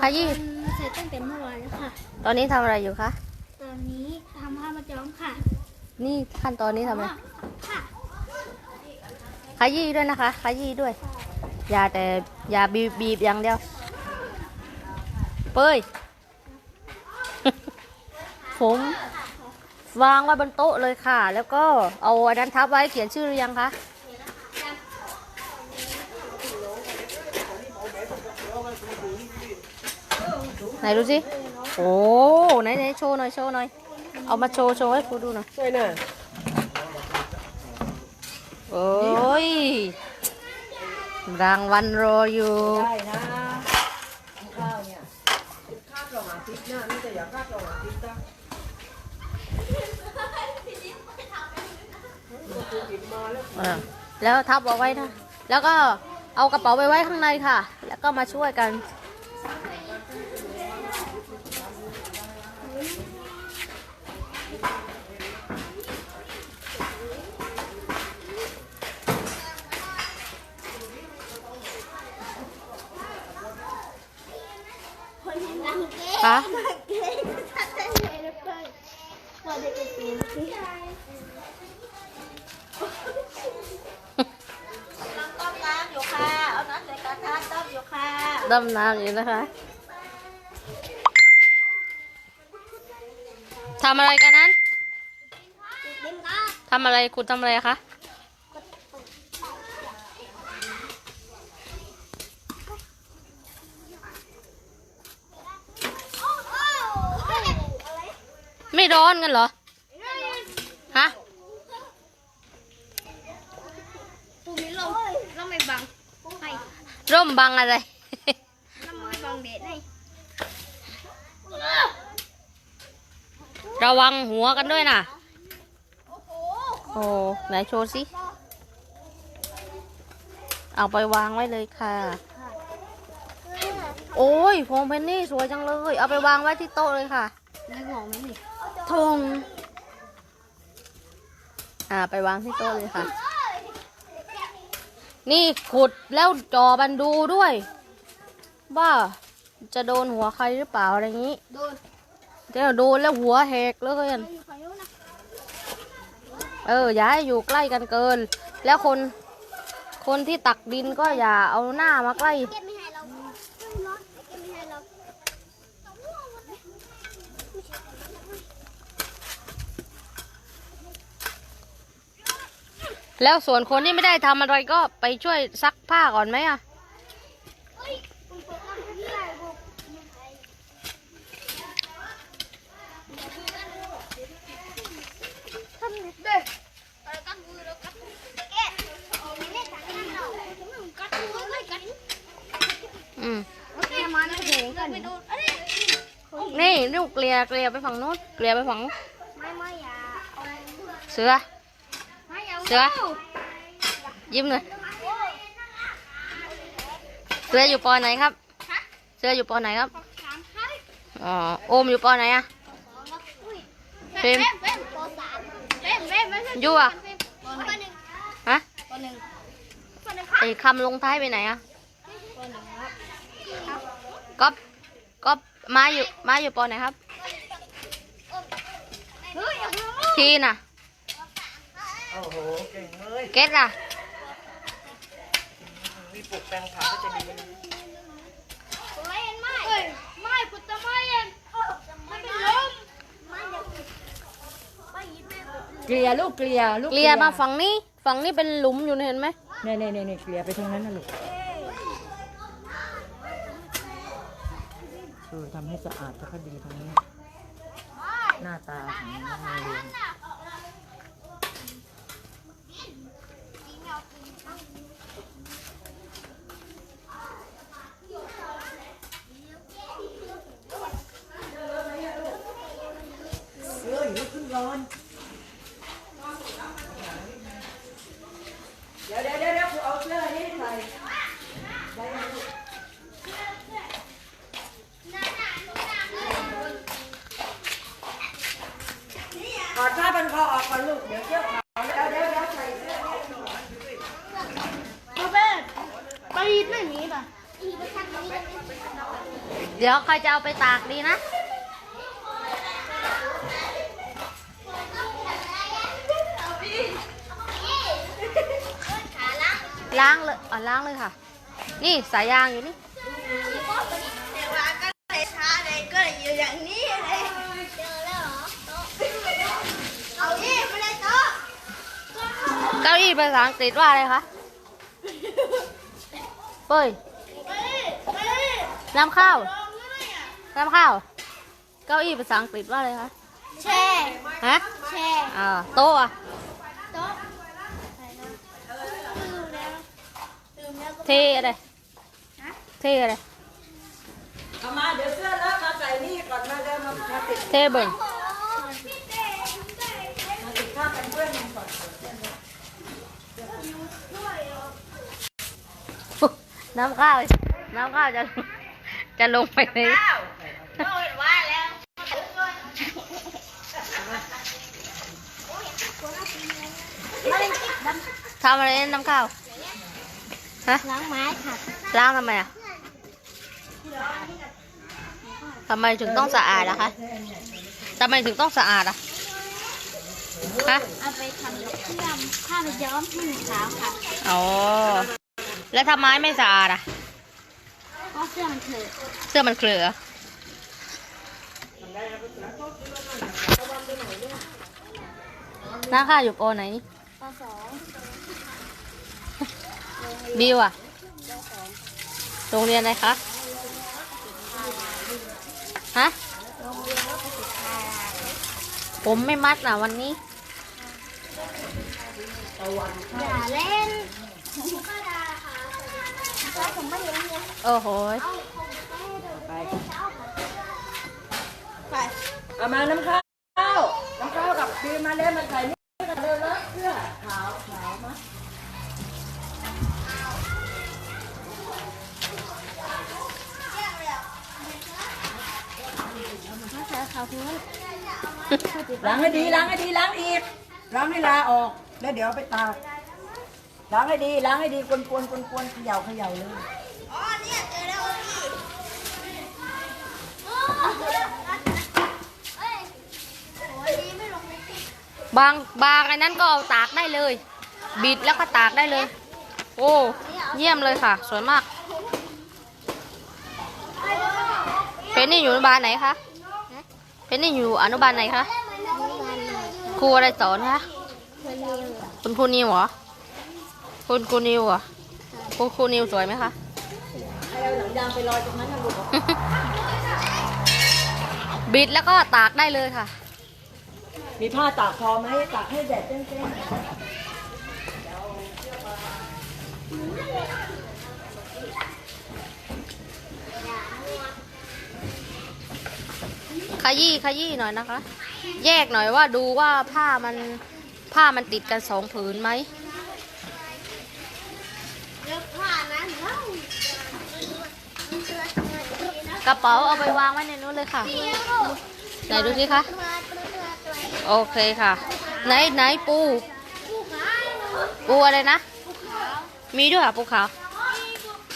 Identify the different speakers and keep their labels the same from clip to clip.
Speaker 1: ขยี้
Speaker 2: มันเสร็จตั้งแต่เมื่อวานแล้วค่ะ
Speaker 1: ตอนนี้ทำอะไรอยู่คะ
Speaker 2: ตอนนี้ทำผ้ามาย้อมค่ะ
Speaker 1: นี่ขั้นตอนนี้ทำอะไร
Speaker 2: ค่ะ
Speaker 1: ขยี้ด้วยนะคะขยี้ด้วย อย่าแต่อย่าบีบบีบอย่างเดียว เป้ย ผมวางไว้บนโต๊ะเลยค่ะ แล้วก็เอาอันนั้นทับไว้เขียนชื่อหรือยังคะ ไหนดูสิ โอ้ไหนไหนโชว์หน่อยโชว์หน่อย เอามาโชว์โชว์ให้ครูดูหน่อย
Speaker 3: ช่วยหน่อย
Speaker 1: โอ้ย รางวัลรออยู่
Speaker 3: ได้นะข้าวเนี่ยคาดเราอาทิตย์เนี่ยนี่แต่อย่าคาดเราอาทิตย์นะ
Speaker 1: อ่าแล้วทับเอาไว้นะ แล้วก็เอากระเป๋าไปไว้ข้างในค่ะ แล้วก็มาช่วยกัน
Speaker 2: คน
Speaker 1: คะ
Speaker 2: เก๊ทัดได้เลยแล้วก็พอได้เป็นปีที่ต้มน้ำอยู่ค่ะ เอาน้ำใส่กระทะต้มอยู่ค่ะ
Speaker 1: ดำน้ำอยู่นะคะทำอะไรกันนั้นทำอะไรคุณทำอะไรคะ
Speaker 2: โอ้โหอะไร
Speaker 1: ไม่ ร้อนกันเหรอ ฮะ
Speaker 2: ปูมีลมลมไม่บังให้
Speaker 1: ร่มบังอะไร
Speaker 2: ลมไม่บังเด็ดให้
Speaker 1: ระวังหัวกันด้วยนะ
Speaker 2: โอ้โห
Speaker 1: โอ้ไหนโชว์สิ เอาไปวางไว้เลยค่ะ โอ้ยพวงเพนนี่สวยจังเลย เอาไปวางไว้ที่โต๊ะเลยค่ะ
Speaker 2: ได้หงไหม นี่
Speaker 1: ธงอ่า ไปวางที่โต๊ะเลยค่ะ นี่ขุดแล้วจอบันดูด้วย ว่าจะโดนหัวใครหรือเปล่าอะไรอย่างนี้
Speaker 2: โดน
Speaker 1: เดี๋ยวโดนแล้วหัวแหกเลย
Speaker 2: ไม่อยู่ฝั่งนู้นนะ
Speaker 1: เออ อย่าให้อยู่ใกล้กันเกิน แล้วคน คนที่ตักดินก็อย่าเอาหน้ามาใกล้
Speaker 2: เก็บไม่ให้เราเก็บไม่ให้เรา
Speaker 1: แล้วส่วนคนที่ไม่ได้ทำอะไรก็ไปช่วยซักผ้าก่อนไหมอะ
Speaker 2: เฮ้ยคุณเปิดร้านที่ไหนบุกทำเด็กอะไรกันมือแล้วกันแกะไม่ได้กันเรากัดมือไม่กัด
Speaker 1: อืม
Speaker 2: โอเคมาไม่ถึงกันไปดูอะไร
Speaker 1: นี่ลูกเกลียเกลียไปฝั่งโน้นเกลียไปฝั่งนู้น
Speaker 2: ไม่ไม่อย่าเอา
Speaker 1: เสือ
Speaker 2: ไม่ เอา
Speaker 1: เสือยิ้มเลยเสืออยู่ปอไหนครับ เสืออยู่ปอไหนครับอ๋อโอมอยู่ปอไหนอะเฟม
Speaker 2: เฟรมปสามเฟรมเฟรมไม่ใช่
Speaker 1: ยู่อะฮะ
Speaker 2: ปหนึ่งปหนึ่ง
Speaker 1: ไอ้คำลงท้ายไปไหนอะก๊อฟก๊อฟมาอยู่มาอยู่ปอไหนครับ ทีน่ะ
Speaker 3: อ้โห เก่งเลย
Speaker 1: เกตล่ะ
Speaker 3: มีปลูกแปลงผักก็จะดี
Speaker 2: ไม่เห็นไม่เฮ้ยไม่คุณจะไม่เห็นไม่เป็นลมไม่เดี๋ยวไม่ยินแม่
Speaker 3: เกลียลูกเกลียลูก
Speaker 1: เกลียมาฝั่งนี้ ฝั่งนี้เป็นหลุมอยู่เนี่ยเห็นไหม
Speaker 3: เนี่ยเนี่ยเนี่ยเนี่ยเกลียไปทางนั้นนะลูกเออทำให้สะอาดก็ดีตรงนี้ หน้าตาของโรงเรียน เสื้อ อยู่ขึ้นร้อนเดี๋ยวเดี๋ยวเดี๋ยวเดี๋ยวกูเอาเสื้อนี่ใส่ถอดผ้าพันคอออกก่อนลูกเดี๋ยวเกี่ยวขาวเดี๋ยวเดี๋ยวเดี๋ยวใส่เสื้อนี่
Speaker 2: พ่อแม่ไปยินไม่มีป่ะ
Speaker 1: เดี๋ยวใครจะเอาไปตากดีนะ
Speaker 2: ล้าง
Speaker 1: ล้างเลยอะล้างเลยค่ะ นี่สายยางอยู่นี่
Speaker 2: แต่ว่าก็เลยช้าเลยก็อยู่อย่างนี้เลยเจอแล้วเหรอโต๊ะเอาอีไม่ได้โต๊ะ
Speaker 1: เก้าอี้ภาษาอังกฤษว่าอะไรคะเป้ย
Speaker 2: เฮ้ยเฮ้ย
Speaker 1: น้ำข้าว
Speaker 2: ลองด้วยอะ
Speaker 1: น้ำข้าว เก้าอี้ภาษาอังกฤษว่าอะไรคะ
Speaker 2: แช่
Speaker 1: ฮะ
Speaker 2: แช่
Speaker 1: อ่าโต๊ะอะ
Speaker 2: โต๊ะอะไรนะลืมแล้วลืมแล้วก็
Speaker 1: เทอะไรเทอะไร
Speaker 3: เอามาเดี๋ยวเสื้อเลอะมาใส่นี่ก่อนมาเดินมามาติด
Speaker 1: เทเบิ่ง
Speaker 3: มาติดข้าวกันเพื่อนมันก่อน
Speaker 2: ด้วยเหรอ
Speaker 1: น้ำข้าว น้ำข้าวจะจะลงไปใน
Speaker 2: โดนว่าแล้วมาเล่นกิ๊บด
Speaker 1: ทำอะไรน้ำข้าว ฮะำ
Speaker 2: ล้างไม้ค่ะ
Speaker 1: ล้างทำไมอะทำไมถึงต้องสะอาดล่ะคะทำไมถึงต้องสะอาดอะฮะ
Speaker 2: เอาไปทำเครื่องผ้าไปย้อมให้มันขาวค่ะ
Speaker 1: อ๋อแล้วทำไมไม่สะอาดอะ
Speaker 2: เพราะเสื้อมันเถอะ
Speaker 1: เสื้อมันเกลือน้าข้าวอยู่โปรไหน
Speaker 2: ปสอง
Speaker 1: บิวอะโรงเรียนอะไรคะ ฮะ
Speaker 2: โรงเรียนวัดประสิทธา
Speaker 1: ผมไม่มัดอะวันนี้
Speaker 2: อย่าเล่นก็ดาค่ะแล้วผมไม่เห็นเลย
Speaker 1: โอ้โหย
Speaker 3: ไป
Speaker 2: ไป
Speaker 3: เอามาน้ำข้าว น้ำข้าวกับบีมาเล่นมาใส่ ล้างให้ดีล้างให้ดีล้างอีกล้างให้ลาออกแล้วเดี๋ยวไปตากล้างให้ดีล้างให้ดีกวนกวนกวนกวนเขย่าเขย่าเลย
Speaker 2: อ๋อเนี่ยเจอแล้วพี่โอ้เอ้ยโอ้ยดีไม่ลงในติ๊ก
Speaker 1: บางบางอันนั้นก็เอาตากได้เลย บิดแล้วก็ตากได้เลย โอ้เยี่ยมเลยค่ะ สวยมากเพนนี่อยู่อนุบาลไหนคะเพนนี่อยู่อนุบาลไหนคะ ครูอะไรสอนคะคุณครูนิวเหรอ คุณครูนิวเหรอคุณครูนิวสวยไหมคะ
Speaker 3: เอาหนังยางไปลอยตรงนั้นนะลูก
Speaker 1: บิดแล้วก็ตากได้เลยค่ะ
Speaker 3: มีผ้าตากพอไหมตากให้แดดเจ้ง
Speaker 1: ขยี้ขยี้หน่อยนะคะ แยกหน่อยว่าดูว่าผ้ามันผ้ามันติดกันสองผืนไหม
Speaker 2: กผ้านั้น
Speaker 1: กระเป๋าเอาไปวางไว้ในนู้นเลยค่ะ ไหนดูสิคะโอเคค่ะ ไหนไหนปู ปูอะไรนะ มีด้วยค่ะปูขาว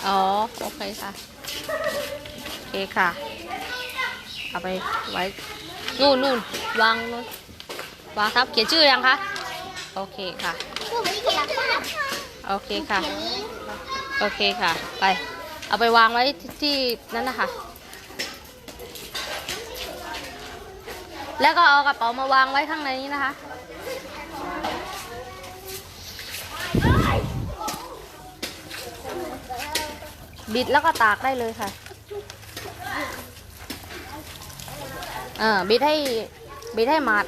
Speaker 1: อ๋อ โอเคค่ะ โอเคค่ะ เอาไปไว้ นู่นนู่นวางนู่นวางทับเขียนชื่อยังคะ โอเคค่ะ
Speaker 2: ผู้ม่เขียนผ้า
Speaker 1: โอเคค่ะ
Speaker 2: เขียนนี้
Speaker 1: โอเคค่ะ ไป เอาไปวางไว้ที่ที่นั่นนะคะ แล้วก็เอากระเป๋ามาวางไว้ข้างในนี้นะคะ บิดแล้วก็ตากได้เลยค่ะ เออบิดให้บิดให้หมาด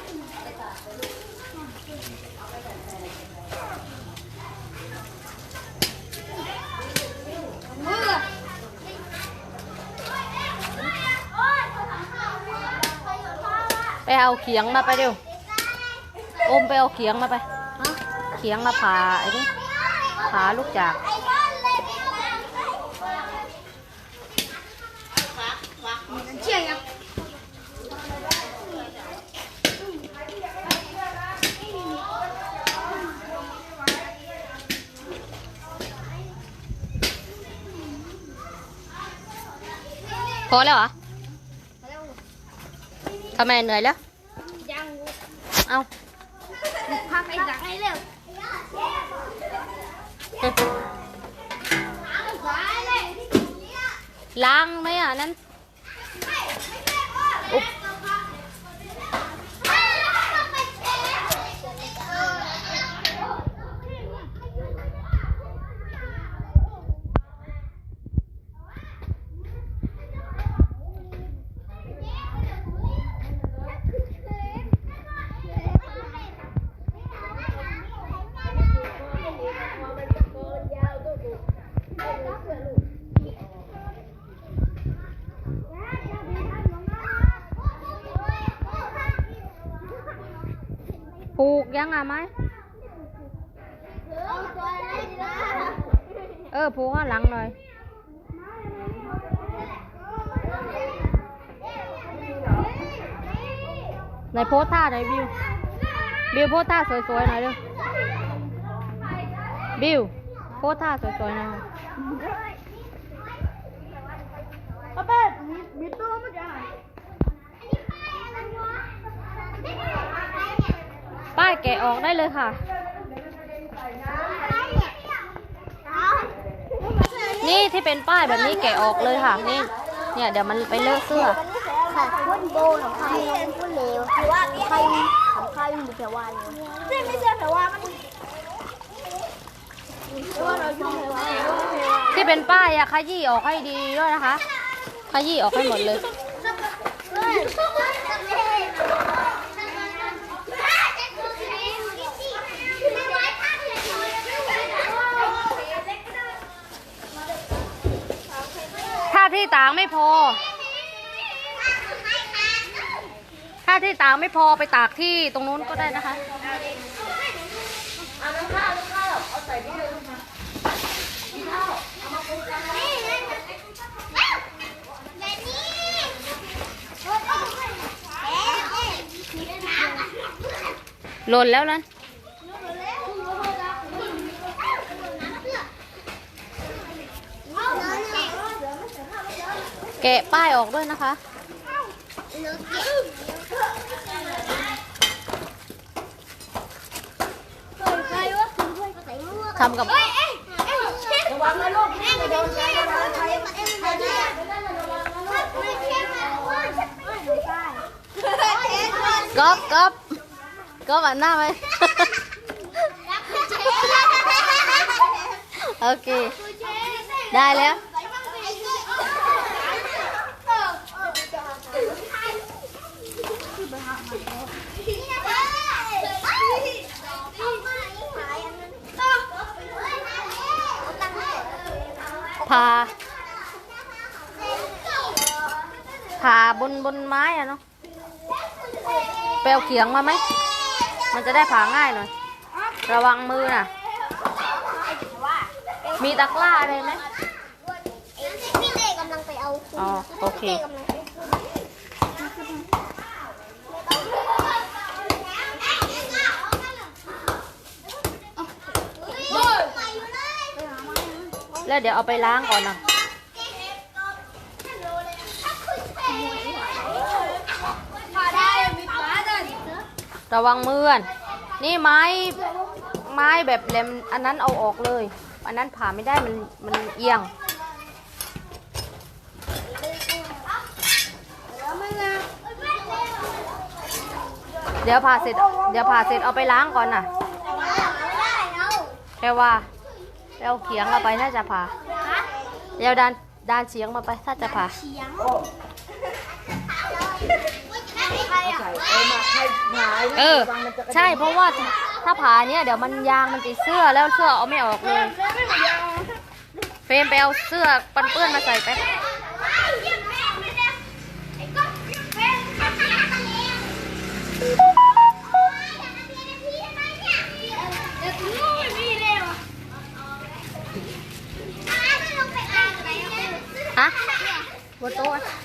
Speaker 1: ไปเอาเขียงมาไปเร็วโอมไปเอาเขียงมาไป เขียงมาผ่าไอ้นี่ผ่าลูกจาก
Speaker 2: ไอ้บ้านเลยเชี่ยยัง
Speaker 1: อแล้วเหรอทำไมเหนื่อยแล้ว
Speaker 2: ยัง
Speaker 1: เอา
Speaker 2: พักไปดักให้เร็วสายเลย
Speaker 1: ล้างไหมอะนั่น ปลูกยังอะไหมเออปลูกข้างหลังหน่อยไหนโพสท่
Speaker 2: ป้า
Speaker 1: ยแกะออกได้เลยค่ะ นี่ที่เป็นป้ายแบบนี้แกะออกเลยค่ะ นี่ เนี่ยเดี๋ยวมันไปเลอะเสื้อ
Speaker 2: ค่ะคุณโบของใครคุณเลวหรือว่าใครของใครมีแถววานเลยไม่ใช่แถววานมันว่าเราอยู่แถววาน
Speaker 1: ที่เป็นป้ายอะขยี้ออกให้ดีด้วยนะคะขยี้ออกให้หมดเลย ถ้า ที่ต่างไม่พอ ถ้าที่ต่างไม่พอไปตากที่ตรงนู้นก็ได้นะคะหล่นแล้วนั้น แกะป้ายออกด้วยนะคะ ทำกับ
Speaker 2: ระวังนะลูกไม่โดนใครระวังใครใครเนี่ยไม่ใช่มาอ้วนไม่ใช่
Speaker 1: ก๊อฟก๊อฟก๊อฟหันหน้าไหมโอเค ได้แล้วาผ่าบนบนไม้อะเนาะไปเอาเขียงมาไหม มันจะได้ผ่าง่ายหน่อย ระวังมือน่ะ มีตะกร้าอะไรไหม
Speaker 2: พี่เล่กำลังไปเอา
Speaker 1: อ๋อโอเค
Speaker 2: กำลังไปโอ้ย
Speaker 1: แล้วเดี๋ยวเอาไปล้างก่อนนะระวังมือก่อนนี่ไม้ไม้แบบแหลมอันนั้นเอาออกเลย อันนั้นผ่าไม่ได้มันมันเอียงเดี๋ยวผ่าเสร็จ เดี๋ยวผ่าเสร็จเอาไปล้างก่อนน่ะแค่ว่า เอาเขียงเอาไปถ้าจะผ่าเดี๋ยวดานดานเฉียงมาไปถ้าจะผ่า
Speaker 2: ใครอะ
Speaker 3: ใส่เอามาให้หายนะ
Speaker 1: เออ
Speaker 3: ระวังมันจะกระเด็น
Speaker 1: ใช่เพราะว่าถ้าผ่าเนี่ยเดี๋ยวมันยางมันติดเสื้อแล้วเสื้อเอาไม่ออกเลย เฟรมไปเอาเสื้อปันเปื้อนมาใส่ไป ฮะบนโต๊ะอะ